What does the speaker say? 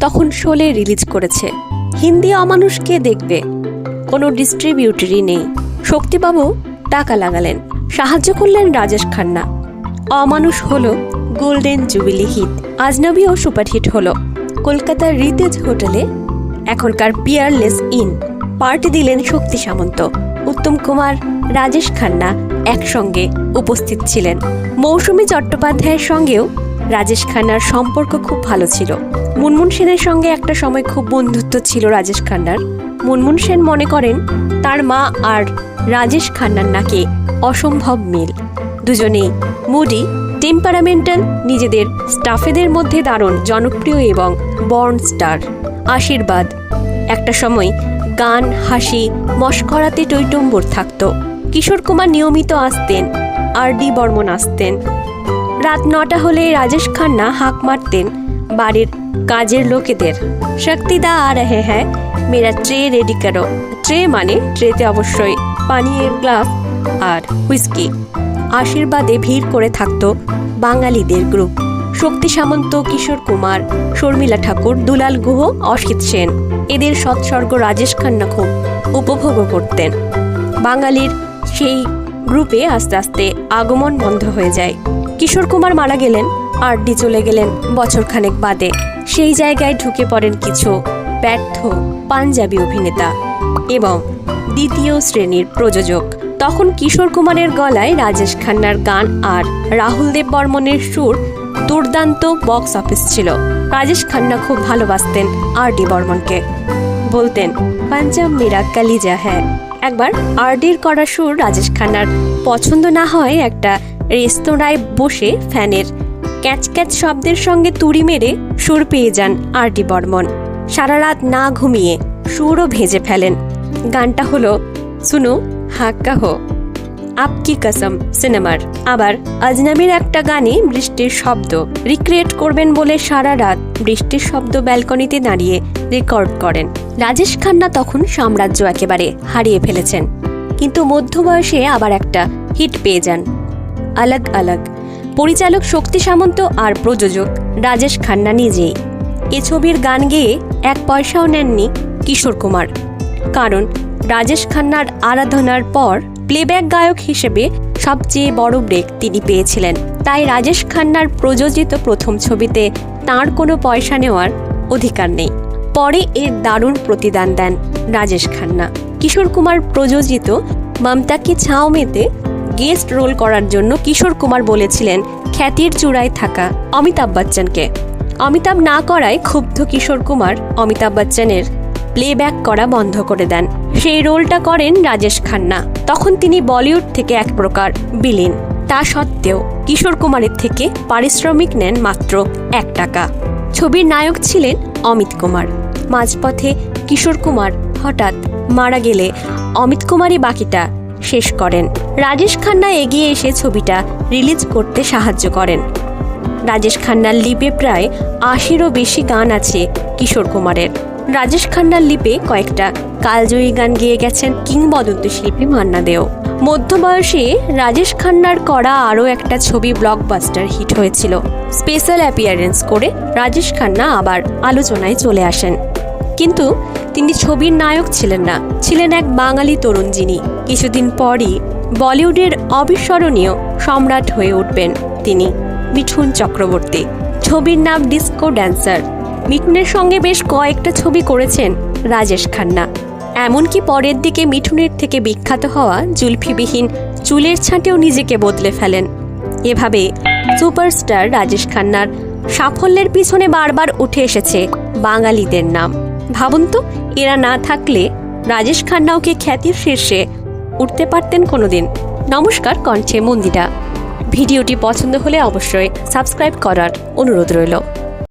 তখন শোলে রিলিজ করেছে, হিন্দি অমানুষকে দেখবে। কোনো ডিস্ট্রিবিউটরই নেই। শক্তিবাবু টাকা লাগালেন, সাহায্য করলেন রাজেশ খান্না। অমানুষ হলো গোল্ডেন জুবিলি হিট আজনবীও সুপারহিট হলো। কলকাতার রিতেজ হোটেলে এখনকার পিয়ারলেস ইন, পার্টি দিলেন শক্তি সামন্ত। উত্তম কুমার, রাজেশ খান্না একসঙ্গে উপস্থিত ছিলেন। মৌসুমী চট্টোপাধ্যায়ের সঙ্গেও রাজেশ খান্নার সম্পর্ক খুব ভালো ছিল। মুনমুন সেনের সঙ্গে একটা সময় খুব বন্ধুত্ব ছিল রাজেশ খান্নার। মুনমুন সেন মনে করেন, তার মা আর রাজেশ খান্নার নাকি অসম্ভব মিল। দুজনেই মুডি, টেম্পারামেন্টাল, নিজেদের স্টাফেদের মধ্যে দারুণ জনপ্রিয় এবং বর্ন স্টার। আশীর্বাদ। একটা সময় গান, হাসি, মস্করাতে টৈটম্বর থাকত। কিশোর কুমার নিয়মিত আসতেন, আর ডি বর্মন আসতেন। রাত নটা হলে রাজেশ খান্না হাঁক মারতেন বাড়ির কাজের লোকেদের। শক্তিদা আর হে হ্যাঁ মেরা ট্রে রেডি করো ট্রে মানে ট্রেতে অবশ্যই পানীয়ের গ্লাস আর হুইস্কি। আশীর্বাদে ভিড় করে থাকতো বাঙালিদের গ্রুপ। শক্তি সামন্ত কিশোর কুমার, শর্মিলা ঠাকুর, দুলাল গুহ, অসিত সেন এদের সৎসর্গ রাজেশ খান্না খুব উপভোগও করতেন। বাঙালির সেই গ্রুপে আস্তে আস্তে আগমন বন্ধ হয়ে যায়। কিশোর কুমার মারা গেলেন আর ডি চলে গেলেন বছরখানেক বাদে। সেই জায়গায় ঢুকে পড়েন কিছু ব্যর্থ পাঞ্জাবি অভিনেতা এবং দ্বিতীয় শ্রেণির প্রযোজক। তখন কিশোর কুমারের গলায় রাজেশ খান্নার গান আর রাহুল দেব বর্মনের সুর দুর্দান্ত বক্স অফিস ছিল। রাজেশ খান্না খুব ভালোবাসতেন আর ডি বর্মনকে। বলতেন, পাঞ্জাব মেরা কালিজা হ্যাঁ একবার আরডির করা সুর রাজেশ খান্নার পছন্দ না হয় একটা রেস্তোরাঁয় বসে ফ্যানের ক্যাচ ক্যাচ শব্দের সঙ্গে তুড়ি মেরে সুর পেয়ে যান আর ডি বর্মন। সারা রাত না ঘুমিয়ে সুরও ভেজে ফেলেন। গানটা হলো, শুনু হাক্কা হো আপকি কসম, সিনেমার। আবার আজনাবির একটা গানে বৃষ্টির শব্দ, রিক্রিয়েট করবেন বলে সারা রাত বৃষ্টির শব্দ ব্যালকনিতে দাঁড়িয়ে রেকর্ড করেন। রাজেশ খান্না তখন সাম্রাজ্য একেবারে হারিয়ে ফেলেছেন। কিন্তু মধ্যবয়সে আবার একটা হিট পেয়ে যান। আলাগ আলাগ পরিচালক শক্তি সামন্ত আর প্রযোজক রাজেশ খান্না নিজেই এ ছবির গান গেয়ে এক পয়সাও নেননি কিশোর কুমার কারণ রাজেশ খান্নার আরাধনার পর প্লেব্যাক গায়ক হিসেবে সবচেয়ে বড় ব্রেক তিনি পেয়েছিলেন তাই রাজেশ খান্নার প্রযোজিত প্রথম ছবিতে তার কোনো পয়সা নেওয়ার অধিকার নেই পরে এর দারুণ প্রতিদান দেন রাজেশ খান্না কিশোর কুমার প্রযোজিত মমতা কি ছাও মেতে গেস্ট রোল করার জন্য কিশোর কুমার বলেছিলেন, খ্যাতির চূড়ায় থাকা অমিতাভ বচ্চনকে। অমিতাভ না করায় ক্ষুব্ধ কিশোর কুমার অমিতাভ বচ্চনের প্লেব্যাক করা বন্ধ করে দেন। সেই রোলটা করেন রাজেশ খান্না। তখন তিনি বলিউড থেকে এক প্রকার বিলীন তা সত্ত্বেও কিশোর কুমারের থেকে পারিশ্রমিক নেন মাত্র এক টাকা। ছবির নায়ক ছিলেন অমিত কুমার। মাঝপথে কিশোর কুমার হঠাৎ মারা গেলে অমিত কুমারই বাকিটা শেষ করেন। রাজেশ খান্না এগিয়ে এসে ছবিটা রিলিজ করতে সাহায্য করেন। রাজেশ খান্নার লিপে প্রায় আশিরও বেশি গান আছে কিশোর কুমারের। রাজেশ খান্নার লিপে কয়েকটা কালজয়ী গান গেয়ে গেছেন কিংবদন্তি শিল্পী মান্না দেও। মধ্যবয়সে রাজেশ খান্নার করা আরও একটা ছবি ব্লকবাস্টার হিট হয়েছিল। স্পেশাল অ্যাপিয়ারেন্স করে রাজেশ খান্না আবার আলোচনায় চলে আসেন। কিন্তু তিনি ছবির নায়ক ছিলেন না, ছিলেন এক বাঙালি তরুণ যিনি। কিছুদিন পরই বলিউডের অবিস্মরণীয় সম্রাট হয়ে উঠবেন তিনি, মিঠুন চক্রবর্তী। ছবির নাম ডিস্কো ড্যান্সার। মিঠুনের সঙ্গে বেশ কয়েকটা ছবি করেছেন রাজেশ খান্না। এমনকি পরের দিকে মিঠুনের থেকে বিখ্যাত হওয়া জুলফিবিহীন চুলের ছাঁটেও নিজেকে বদলে ফেলেন। এভাবে সুপারস্টার রাজেশ খান্নার সাফল্যের পিছনে বারবার উঠে এসেছে বাঙালিদের নাম। ভাবুন তো, এরা না থাকলে রাজেশ খান্নাওকে খ্যাতির শীর্ষে উঠতে পারতেন কোনোদিন। নমস্কার, কণ্ঠে মন্দিরা। ভিডিওটি পছন্দ হলে অবশ্যই সাবস্ক্রাইব করার অনুরোধ রইল।